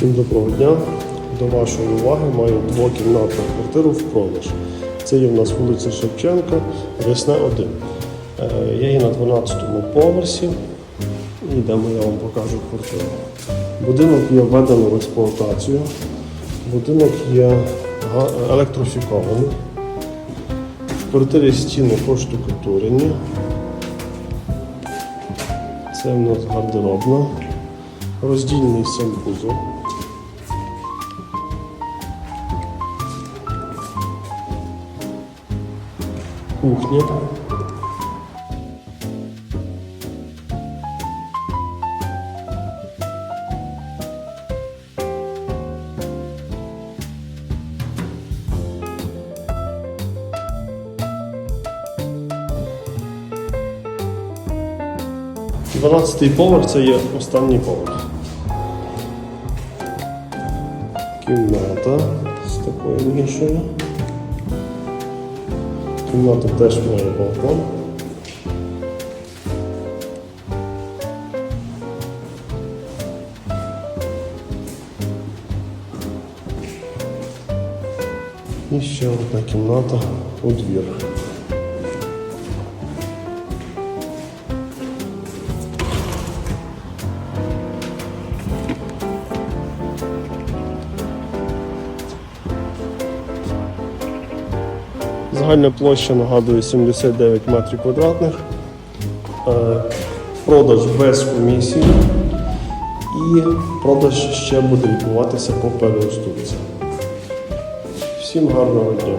Всім доброго дня. До вашої уваги маю двокімнатну квартиру в продаж. Це є в нас вулиця Шевченка, Рясне 1. Е, Я є на 12-му поверсі. І йдемо, я вам покажу квартиру. Будинок є введено в експлуатацію. Будинок є електрофікований. В квартирі стіни поштукатурені. Це в нас гардеробна, rozdzielny z sankuzu. Kuchnia. Tak? 12 поверх це є останній поверх. Кімната з такою нішою. Кімната теж має балкон. І ще одна кімната у двір. Загальна площа нагадує 79 метрів квадратних. Е, Продаж без комісії. І продаж ще буде відбуватися по переуступці. Всім гарного дня!